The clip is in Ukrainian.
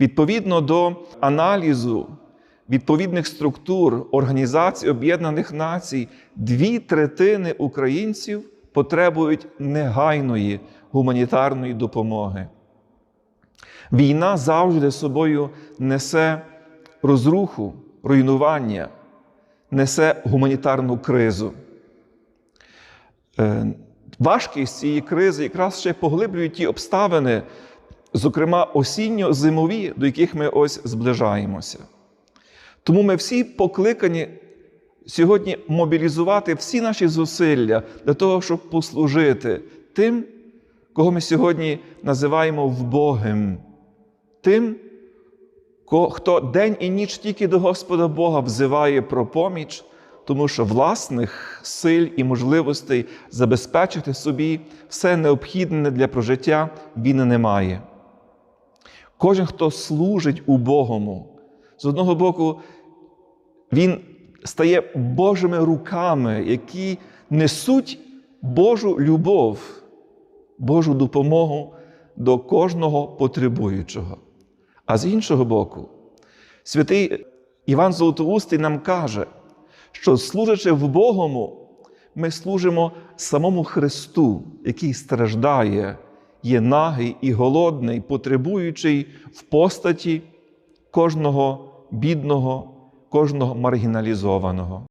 Відповідно до аналізу відповідних структур Організації Об'єднаних Націй, дві третини українців потребують негайної гуманітарної допомоги. Війна завжди собою несе розруху, руйнування, несе гуманітарну кризу. Е, Важкість цієї кризи якраз ще поглиблюють ті обставини, зокрема осінньо-зимові, до яких ми ось зближаємося. Тому ми всі покликані сьогодні мобілізувати всі наші зусилля для того, щоб послужити тим, кого ми сьогодні називаємо вбогим, тим, хто день і ніч тільки до Господа Бога взиває про поміч, тому що власних сил і можливостей забезпечити собі все необхідне для прожиття він не має. Кожен, хто служить убогому, з одного боку, він стає Божими руками, які несуть Божу любов, Божу допомогу до кожного потребуючого. А з іншого боку, святий Іван Золотоустий нам каже, що служачи в Богому, ми служимо самому Христу, який страждає, є нагий і голодний, потребуючий в постаті кожного бідного, кожного маргіналізованого.